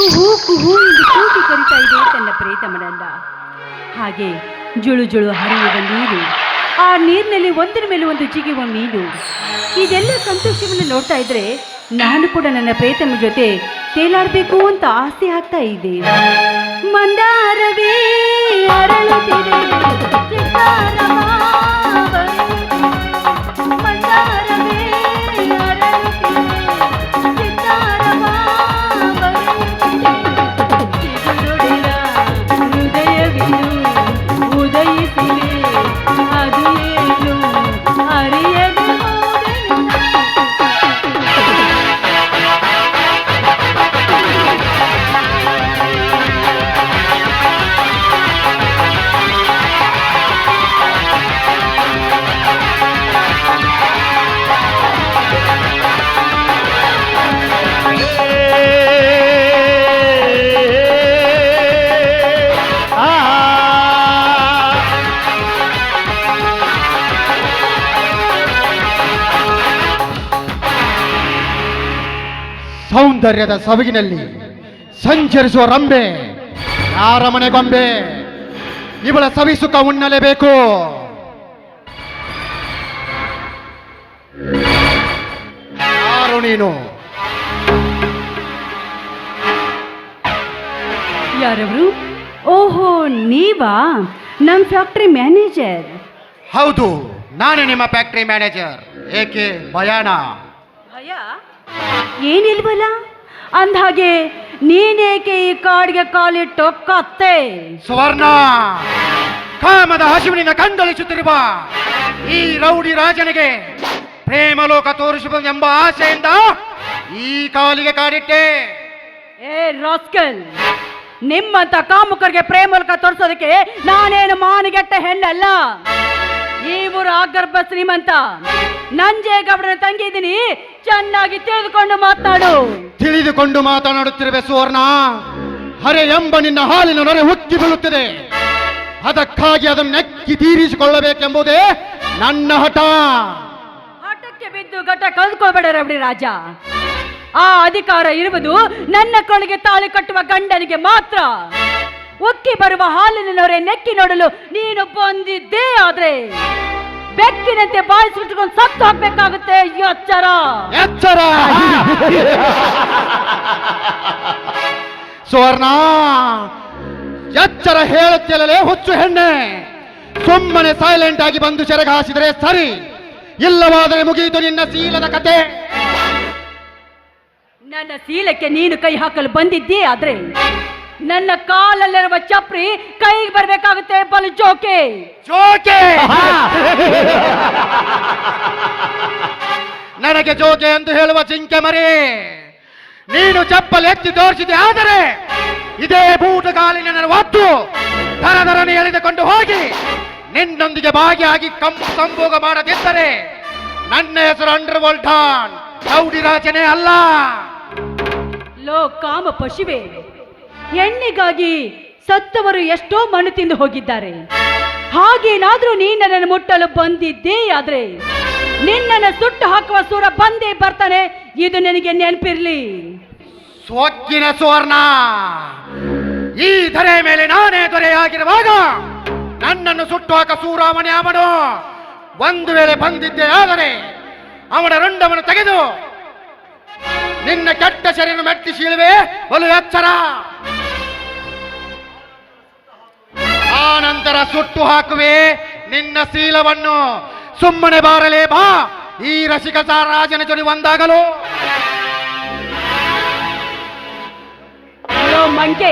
ಕುಹು ಕುಹು ಎಂದು ಕೂಗಿ ಕರಿತಾ ಇದೆ ತನ್ನ ಪ್ರೇತಮನನ್ನ. ಹಾಗೆ ಜುಳು ಜುಳು ಹರಿಯುವ ನೀರು, ಆ ನೀರಿನಲ್ಲಿ ಒಂದರ ಮೇಲೆ ಒಂದು ಜಿಗಿಯುವ ಮೀನು. ಇದೆಲ್ಲ ಸಂತೋಷವನ್ನು ನೋಡ್ತಾ ಇದ್ರೆ ನಾನು ಕೂಡ ನನ್ನ ಪ್ರೇತನ ಜೊತೆ ತೇಲಾಡಬೇಕು ಅಂತ ಆಸೆ ಆಗ್ತಾ ಇದೆ. ಮಂದಾರವೇ ಅರಳುತ್ತಿದೆ ಸೌಂದರ್ಯದ ಸೊಬಗಿನಲ್ಲಿ ಸಂಚರಿಸುವ ರಂಬೆ. ಯಾರ ಮನೆ ಗೊಂಬೆ? ಇವಳ ಸವಿಸುಖ ಉಣ್ಣಲೇಬೇಕು. ಯಾರು ನೀನು? ಯಾರವರು? ಓಹೋ ನೀವಾ? ನಮ್ಮ ಫ್ಯಾಕ್ಟ್ರಿ ಮ್ಯಾನೇಜರ್. ಹೌದು ನಾನು ನಿಮ್ಮ ಫ್ಯಾಕ್ಟರಿ ಮ್ಯಾನೇಜರ್. ಏಕೆ ಭಯಾನ? ಭಯ? ಏನಿಲ್ವಲ್ಲ ಅಂದ್ಹಾಗೆ ನೀನೇಕೆ ಈ ಕಾಡಿಗೆ ಕಾಲಿಟ್ಟು ಕತ್ತೆ ಸುವರ್ಣ! ಕಾಮದ ಹಸಿವಿನಿಂದ ಕಂದಳಿಸುತ್ತಿರುವ ಈ ರೌಡಿ ರಾಜನಿಗೆ ಪ್ರೇಮಲೋಕ ತೋರಿಸಬಹುದು ಎಂಬ ಆಸೆಯಿಂದ ಈ ಕಾಲಿಗೆ ಕಾಡಿಟ್ಟೆ. ಏ ರಾಸ್ಕಲ್ ನಿಮ್ಮಂತ ಕಾಮುಕರಿಗೆ ಪ್ರೇಮಲೋಕ ತೋರಿಸೋದಕ್ಕೆ ನಾನೇನು ಮಾನಿಗೆಟ್ಟ ಹೆಣ್ಣಲ್ಲ? ಈ ಊರು ಆಗರ್ಭ ಶ್ರೀಮಂತ. ನಂಜೇಗೌಡರ ತಂಗಿ ಇದ್ದೀನಿ ಚೆನ್ನಾಗಿ ತಿಳಿದುಕೊಂಡು ಮಾತನಾಡು ತಿಳಿದುಕೊಂಡು ಮಾತನಾಡುತ್ತಿರುವೆ ಸುವರ್ಣ. ಹರೆ ಎಂಬ ನಿನ್ನ ಹಾಲಿನ ನೊರೆ ಹುಕ್ಕಿ ಬೀಳುತ್ತದೆ. ಅದಕ್ಕಾಗಿ ಅದನ್ನು ನೆಕ್ಕಿ ತೀರಿಸಿಕೊಳ್ಳಬೇಕೆಂಬುದೇ ನನ್ನ ಹಠ. ಹಠಕ್ಕೆ ಬಿದ್ದು ಘಟ ಕಲ್ತ್ಕೊಳ್ಬೇಡ ರವಡಿ ರಾಜ. ಆ ಅಧಿಕಾರ ಇರುವುದು ನನ್ನ ಕೊಳಗೆ ತಾಳಿ ಕಟ್ಟುವ ಗಂಡನಿಗೆ ಮಾತ್ರ. ಉಕ್ಕಿ ಬರುವ ಹಾಲಿನವರೆ ನೆಕ್ಕಿ ನೋಡಲು ನೀನು ಬಂದಿದ್ದೇ ಆದ್ರೆ ಬೆಕ್ಕಿನಂತೆ ಬಾಯಿಸ್ಬಿಟ್ಕೊಂಡು ಸತ್ತು ಹಾಕ್ಬೇಕಾಗುತ್ತೆ ಎಚ್ಚರ ಎಚ್ಚರ. ಸುವರ್ಣ ಎಚ್ಚರ ಹೇಳುತ್ತಿಲ್ಲಲೇ ಹುಚ್ಚು ಹೆಣ್ಣೆ. ಸುಮ್ಮನೆ ಸೈಲೆಂಟ್ ಆಗಿ ಬಂದು ಸೆರಗಾಸಿದರೆ ಸರಿ. ಇಲ್ಲವಾದರೆ ಮುಗಿಯಿತು ನಿನ್ನ ಶೀಲದ ಕತೆ. ನನ್ನ ಶೀಲಕ್ಕೆ ನೀನು ಕೈ ಹಾಕಲು ಬಂದಿದ್ದೀ ಆದ್ರೆ ನನ್ನ ಕಾಲಲ್ಲಿರುವ ಚಪ್ರಿ ಕೈಗೆ ಬರಬೇಕಾಗುತ್ತೆ ಬಲು ಜೋಕೆ. ಜೋಕೆ! ನನಗೆ ಜೋಕೆ ಎಂದು ಹೇಳುವ ಜಿಂಕೆ ಮರಿ. ನೀನು ಚಪ್ಪಲ್ ಎತ್ತಿ ತೋರಿಸಿದೆ ಆದರೆ ಇದೇ ಭೂತ ಕಾಲಿನ ನನ್ನ ಒತ್ತು ದರ ದರನೆ ಎಳೆದುಕೊಂಡು ಹೋಗಿ ನಿನ್ನೊಂದಿಗೆ ಭಾಗಿಯಾಗಿ ಕಂಪು ಸಂಭೋಗ ಮಾಡದಿದ್ದರೆ ನನ್ನ ಹೆಸರು ಅಂಡರ್ ವರ್ಲ್ಡ್ ರೌಡಿ ರಾಜನೇ ಅಲ್ಲ. ಲೋ ಕಾಮ ಪಶುವೆ. ಎಣ್ಣೆಗಾಗಿ ಸತ್ತವರು ಎಷ್ಟೋ ಮಣ್ಣು ತಿಂದು ಹೋಗಿದ್ದಾರೆ. ಹಾಗೇನಾದ್ರೂ ನೀ ನನ್ನನ್ನು ಮುಟ್ಟಲು ಬಂದಿದ್ದೇ ಆದ್ರೆ, ನಿನ್ನನ್ನು ಸುಟ್ಟು ಹಾಕುವ ಸೂರ ಬಂದೇ ಬರ್ತಾನೆ, ಇದು ನಿನಗೆ ನೆನಪಿರ್ಲಿ. ಸೋಕಿನ ಸುವರ್ಣ, ಈ ಧರೆ ಮೇಲೆ ನಾನೇ ದೊರೆಯಾಗಿರುವಾಗ ನನ್ನನ್ನು ಸುಟ್ಟು ಹಾಕ ಸೂರಾಮನೆ ಅವನು. ಒಂದು ವೇಳೆ ಬಂದಿದ್ದೆ ಆದರೆ ಅವನ ರಂಡವನ್ನು ತೆಗೆದು ನಿನ್ನ ಕೆಟ್ಟ ಶರೀರ ಮೆಟ್ಟಿ ಸೀಳುವೆ ಬಲು ಎಚ್ಚರ. ಆ ನಂತರ ಸುಟ್ಟು ಹಾಕುವೆ ನಿನ್ನ ಶೀಲವನ್ನು. ಸುಮ್ಮನೆ ಬಾರಲೇ ಬಾ, ಈ ರಸಿಕ ರಾಜನ ಜೊತೆ ಒಂದಾಗಲು. ಮಂಕೆ,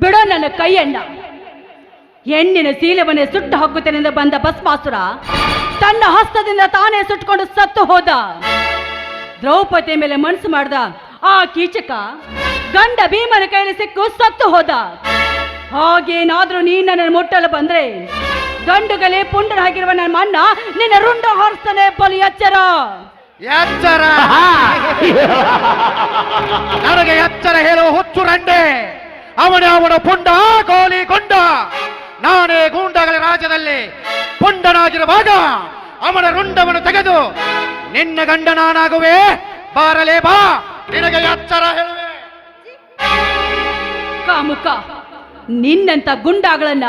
ಬಿಡೋ ನನ್ನ ಕೈಯಣ್ಣ. ಹೆಣ್ಣಿನ ಶೀಲವನ್ನೇ ಸುಟ್ಟು ಹಾಕುತ್ತೇನೆಂದು ಬಂದ ಬಸ್ಮಾಸುರ ತನ್ನ ಹಸ್ತದಿಂದ ತಾನೇ ಸುಟ್ಟುಕೊಂಡು ಸತ್ತು ಹೋದ. ದ್ರೌಪದಿ ಮೇಲೆ ಮನಸ್ಸು ಮಾಡ್ದ ಆ ಕೀಚಕ ಗಂಡ ಭೀಮನ ಕೈಯಲ್ಲಿ ಸಿಕ್ಕು ಸತ್ತು ಹೋದ. ಹಾಗೇನಾದ್ರೂ ನೀ ನನ್ನ ಮುಟ್ಟಲು ಬಂದ್ರೆ ಗಂಡುಗಲೇ ಪುಂಡರಾಗಿರುವ ನನ್ನ ಮಣ್ಣ ನಿನ್ನ ರುಂಡ ಹಾರಿಸ್ತಾನೆ ಬಲು ಎಚ್ಚರ. ಎಚ್ಚರ. ನನಗೆ ಎಚ್ಚರ ಹೇಳುವ ಹುಚ್ಚು ರಂಡೆ. ಅವನ ಅವನ ಪುಂಡ ಕೋಲಿ ಕೊಂಡ ನಾನೇ ಗೂಂಡಗಳ ರಾಜ್ಯದಲ್ಲಿ ಪುಂಡನಾಗಿರುವಾಗ ಅವನ ರುಂಡವನ್ನು ತೆಗೆದು ನಿನ್ನ ಗಂಡ ನಾನಾಗುವೆ ಬಾರಲೇ ಬಾ. ನಿನಗೆ ಎಚ್ಚರ ಹೇಳುವೆ. ಕಾಮುಕ ನಿನ್ನಂತ ಗುಂಡಾಗಳನ್ನ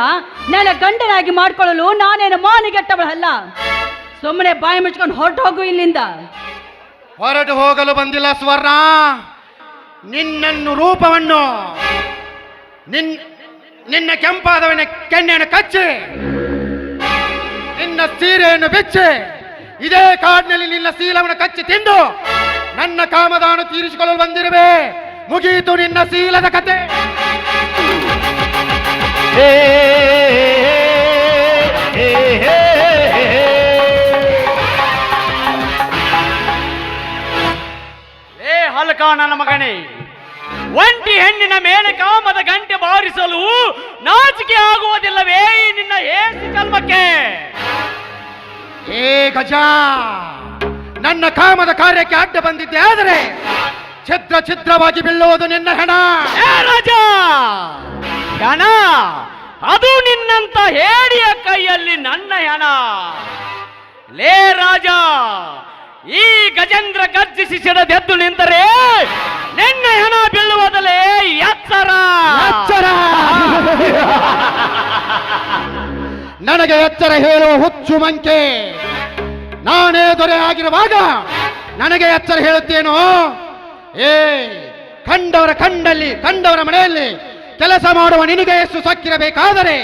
ನನ್ನ ಗಂಡನಾಗಿ ಮಾಡ್ಕೊಳ್ಳಲು ನಾನೇನು ಮಾನಿಗೆಟ್ಟವಳಲ್ಲ. ಸುಮ್ಮನೆ ಬಾಯಿ ಮುಚ್ಕೊಂಡು ಹೊರಟು ಹೋಗು ಇಲ್ಲಿಂದ. ಹೊರಟು ಹೋಗಲು ಬಂದಿಲ್ಲ ಸ್ವರ್ಣ. ನಿನ್ನನ್ನು ರೂಪವನ್ನು ನಿನ್ ನಿನ್ನ ಕೆಂಪಾದವನ ಕೆನ್ನೆಯನ್ನು ಕಚ್ಚಿ ನಿನ್ನ ಸೀರೆಯನ್ನು ಬಿಚ್ಚಿ ಇದೇ ಕಾಡಿನಲ್ಲಿ ನಿನ್ನ ಸೀಲವನ್ನು ಕಚ್ಚಿ ತಿಂದು ನನ್ನ ಕಾಮದಾನು ತೀರಿಸಿಕೊಳ್ಳಲು ಬಂದಿರುವೆ. ಮುಗಿಯಿತು ನಿನ್ನ ಶೀಲದ ಕತೆ. ಏ ಹಲ್ಕ ನನ್ನ ಮಗನೇ, ಒಂಟಿ ಹೆಣ್ಣಿನ ಮೇಲೆ ಕಾಮದ ಗಂಟೆ ಬಾರಿಸಲು ನಾಚಿಕೆ ಆಗುವುದಿಲ್ಲವೇ ನಿನ್ನ ಏಸಿ ಜನ್ಮಕ್ಕೆ ಏ ಗಜ ನನ್ನ ಕಾಮದ ಕಾರ್ಯಕ್ಕೆ ಅಡ್ಡ ಬಂದಿದ್ದೆ ಆದರೆ ಛಿದ್ರ ಛಿದ್ರವಾಗಿ ಬೀಳುವುದು ನಿನ್ನ ಹೆಣ. ಏ ರಾಜ ಹೆಣ ಅದು ನಿನ್ನಂತ ಹೇಡಿಯ ಕೈಯಲ್ಲಿ ನನ್ನ ಹೆಣ. ಲೇ ರಾಜ ಈ ಗಜೇಂದ್ರ ಗರ್ಜಿಸಿ ಸಿಡದೆದ್ದು ನಿಂತರೆ ನಿನ್ನ ಹೆಣ ಬೀಳುವುದಲೇ ಎತ್ತರ ಎಚ್ಚರ! ನನಗೆ ಎಚ್ಚರ ಹೇಳುವ ಹುಚ್ಚು ಮಂಕೆ. ನಾನೇ ದೊರೆ ಆಗಿರುವಾಗ ನನಗೆ ಎಚ್ಚರ ಹೇಳುತ್ತೇನೋ? ಏ, ಕಂಡವರ ಕಂಡಲ್ಲಿ, ಕಂಡವರ ಮನೆಯಲ್ಲಿ ಕೆಲಸ ಮಾಡುವ ನಿನಗೆ ಎಷ್ಟು ಸಕ್ಕಿರಬೇಕಾದರೆ,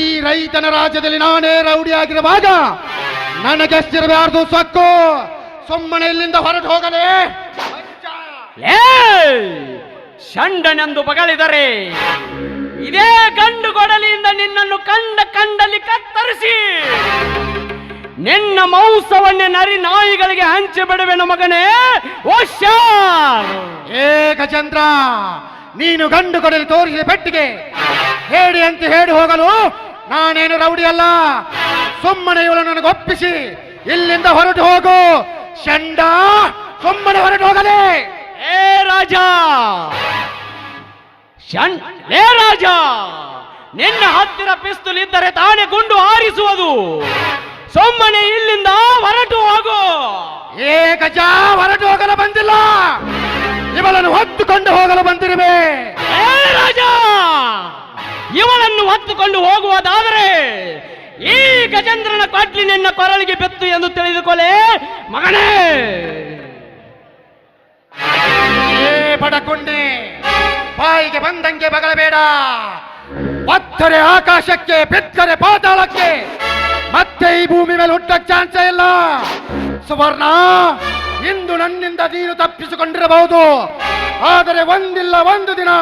ಈ ರೈತನ ರಾಜ್ಯದಲ್ಲಿ ನಾನೇ ನನಗೆ ನನಗೆಷ್ಟಿರಬಾರ್ದು ಸಕ್ಕು? ಸುಮ್ಮನೆ ಇಲ್ಲಿಂದ ಹೊರಟು ಹೋಗಲೇ ಏ ಶಂಡನೆಂದು ಬಗಳಿದರೆ ಇದೇ ಗಂಡು ಕೊಡಲಿಯಿಂದ ನಿನ್ನನ್ನು ಕಂಡ ಕಂಡಲ್ಲಿ ಕತ್ತರಿಸಿ. ನಿನ್ನ ಮಾಂಸವನ್ನೇ ನರಿ ನಾಯಿಗಳಿಗೆ ಹಂಚಿ ಬಿಡುವೆನು ಮಗನೇ. ಏಕಚಂದ್ರ ನೀನು ಗಂಡು ಕೊಡಲಿ ತೋರಿಸಿದ ಪೆಟ್ಟಿಗೆ. ಹೇಳಿ ಅಂತ ಹೇಳಿ ಹೋಗಲು ನಾನೇನು ರೌಡಿ ಅಲ್ಲ. ಸುಮ್ಮನೆ ಇವಳು ನನಗೆ ಒಪ್ಪಿಸಿ ಇಲ್ಲಿಂದ ಹೊರಟು ಹೋಗು. ಚಂಡ ಸುಮ್ಮನೆ ಹೊರಟು ಹೋಗಲೇ. ಏ ರಾಜ! ಲೇ ರಾಜ ನಿನ್ನ ಹತ್ತಿರ ಪಿಸ್ತೂಲ್ ಇದ್ದರೆ ತಾನೇ ಗುಂಡು ಹಾರಿಸುವುದು. ಸೊಮ್ಮನೆ ಇಲ್ಲಿಂದ ಹೊರಟು ಹೋಗು. ಏ ಗಜ ಹೊರಟು ಹೋಗಲು ಬಂದಿಲ್ಲ. ಇವಳನ್ನು ಹೊತ್ತುಕೊಂಡು ಹೋಗಲು ಬಂದಿರುವೆ. ಏ ರಾಜ ಇವಳನ್ನು ಹೊತ್ತುಕೊಂಡು ಹೋಗುವುದಾದರೆ ಈ ಗಜೇಂದ್ರನ ಕಾಟ್ಲಿ ನಿನ್ನ ಕೊರಳಿಗೆ ಬೆತ್ತು ಎಂದು ತಿಳಿದುಕೊಳ್ಳೆ ಮಗನೇ. ಏ ಬಡಕೊಂಡೆ ಬಾಯಿಗೆ ಬಂದಂಗೆ ಬಗಳಬೇಡ. ಒತ್ತರೆ ಆಕಾಶಕ್ಕೆ, ಬಿತ್ತರೆ ಪಾತಾಳಕ್ಕೆ. ಮತ್ತೆ ಈ ಭೂಮಿ ಮೇಲೆ ಹುಟ್ಟಕ್ ಚಾನ್ಸೇ ಇಲ್ಲ. ಸುವರ್ಣ, ಇಂದು ನನ್ನಿಂದ ನೀನು ತಪ್ಪಿಸಿಕೊಂಡಿರಬಹುದು. ಆದರೆ ಒಂದಿಲ್ಲ, ಒಂದು ದಿನ.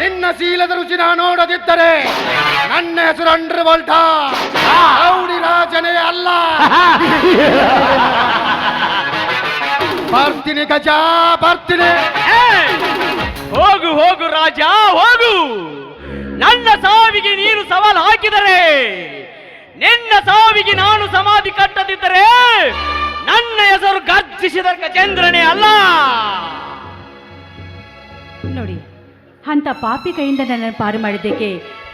ನಿನ್ನ ಶೀಲದ ರುಚಿನ ನೋಡದಿದ್ದರೆ ನನ್ನ ಹೆಸರು ಅಂಡ್ರ ವೋಲ್ಟ ರೌಡಿ ರಾಜನೇ ಅಲ್ಲ. ಬರ್ತೀನಿ ಗಜಾ, ಬರ್ತೀನಿ. ಹೋಗು ಹೋಗು ರಾಜ ಹೋಗು. ನನ್ನ ಸಾವಿಗೆ ನೀನು ಸವಾಲು ಹಾಕಿದರೆ ನಿನ್ನ ಸಾವಿಗೆ ನಾನು ಸಮಾಧಿ ಕಟ್ಟದಿದ್ದರೆ ನನ್ನ ಹೆಸರು ಗರ್ಜಿಸಿದ ಚಂದ್ರನೇ ಅಲ್ಲ. ನೋಡಿ ಅಂತ ಪಾಪಿ ಕೈಯಿಂದ ನನ್ನನ್ನು ಪಾರು ಮಾಡಿದ್ದಕ್ಕೆ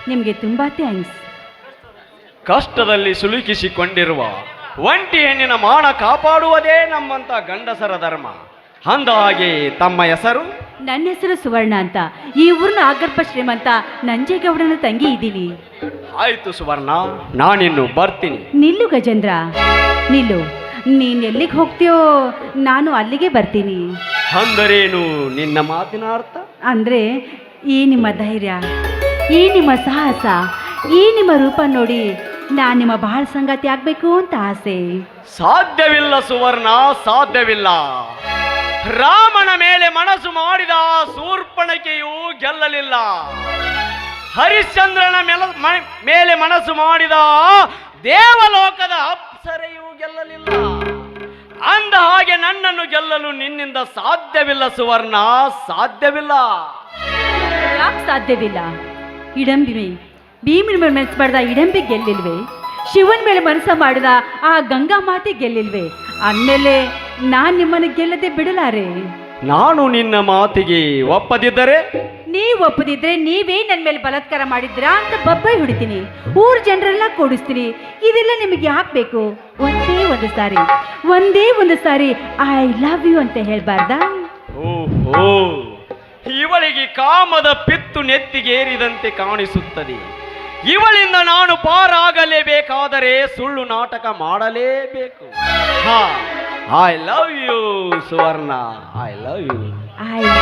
ನಿಮಗೆ ತುಂಬಾ ಥ್ಯಾಂಕ್ಸ್. ಕಷ್ಟದಲ್ಲಿ ಸುಲುಕಿಸಿಕೊಂಡಿರುವ ಒಂಟಿ ಹೆಣ್ಣಿನ ಮಾಣ ಕಾಪಾಡುವುದೇ ನಮ್ಮಂತ ಗಂಡಸರ ಧರ್ಮ. ಅಂದ ಹಾಗೆ ತಮ್ಮ ಹೆಸರು ನನ್ನ ಹೆಸರು ಸುವರ್ಣ ಅಂತ. ಈ ಊರಿನ ಆಗರ್ಭ ಶ್ರೀಮಂತ ನಂಜೇಗೌಡನ ತಂಗಿ ಇದ್ದೀನಿ ಆಯ್ತು ಸುವರ್ಣ ನಾನಿನ್ನು ಬರ್ತೀನಿ. ನಿಲ್ಲು ಗಜೇಂದ್ರ ನಿಲ್ಲು. ನೀನ್ ಎಲ್ಲಿಗೆ ಹೋಗ್ತೀಯೋ ನಾನು ಅಲ್ಲಿಗೆ ಬರ್ತೀನಿ. ಅಂದರೇನು ನಿನ್ನ ಮಾತಿನ ಅರ್ಥ? ಅಂದ್ರೆ ಈ ನಿಮ್ಮ ಧೈರ್ಯ ಈ ನಿಮ್ಮ ಸಾಹಸ ಈ ನಿಮ್ಮ ರೂಪ ನೋಡಿ ನಾನು ನಿಮ್ಮ ಬಾಳ ಸಂಗಾತಿ ಆಗ್ಬೇಕು ಅಂತ ಆಸೆ. ಸಾಧ್ಯವಿಲ್ಲ ಸುವರ್ಣ ಸಾಧ್ಯವಿಲ್ಲ. ರಾಮನ ಮೇಲೆ ಮನಸ್ಸು ಮಾಡಿದ ಸೂರ್ಪಣಕೆಯು ಗೆಲ್ಲಲಿಲ್ಲ. ಹರಿಶ್ಚಂದ್ರನ ಮೇಲ ಮನಸ್ಸು ಮಾಡಿದ ದೇವಲೋಕದ ಅಪ್ಸರೆಯು ಗೆಲ್ಲಲಿಲ್ಲ. ಅಂದ ಹಾಗೆ ನನ್ನನ್ನು ಗೆಲ್ಲಲು ನಿನ್ನಿಂದ ಸಾಧ್ಯವಿಲ್ಲ ಸುವರ್ಣ, ಸಾಧ್ಯವಿಲ್ಲ. ಯಾಕೆ ಸಾಧ್ಯವಿಲ್ಲ? ಇಡಂಬಿವೆ ಭೀಮನ ಮೇಲೆ ಮನಸ್ಸು ಮಾಡಿದ ಇಡಂಬಿ ಗೆಲ್ಲಿಲ್ವೆ? ಶಿವನ ಮೇಲೆ ಮನಸ್ಸು ಮಾಡಿದ ಆ ಗಂಗಾ ಮಾತೆ ಗೆಲ್ಲಿಲ್ವೆ? ಅಂದಮೇಲೆ ನಾನು ನಿಮ್ಮನ್ನು ಗೆಲ್ಲದೆ ಬಿಡಲಾರೆ. ನಾನು ನಿನ್ನ ಮಾತಿಗೆ ಒಪ್ಪದಿದ್ದರೆ? ನೀವು ಒಪ್ಪದಿದ್ರೆ ನೀವೇ ನನ್ನ ಮೇಲೆ ಬಲತ್ಕಾರ ಮಾಡಿದ್ರಾ ಅಂತ ಬಬ್ಬೈ ಹೊಡಿತೀನಿ. ಊರ್ ಜನರೆಲ್ಲ ಕೂಡಿಸ್ತೀನಿ. ಇದೆಲ್ಲ ನಿಮಗೆ ಯಾಕೆ ಬೇಕು? ಒಂದೇ ಒಂದು ಸಾರಿ. ಒಂದೇ ಒಂದು ಸಾರಿ ಐ ಲವ್ ಯು ಅಂತ ಹೇಳ್ಬಾರ್ದಾ? ಓಹೋ ಇವಳಿಗೆ ಕಾಮದ ಪಿತ್ತು ನೆತ್ತಿಗೇರಿದಂತೆ ಕಾಣಿಸುತ್ತದೆ. ಇವಳಿಂದ ನಾನು ಪಾರಾಗಲೇಬೇಕಾದರೆ ಸುಳ್ಳು ನಾಟಕ ಮಾಡಲೇಬೇಕು. ಹಾ I love you Suvarna I love you I love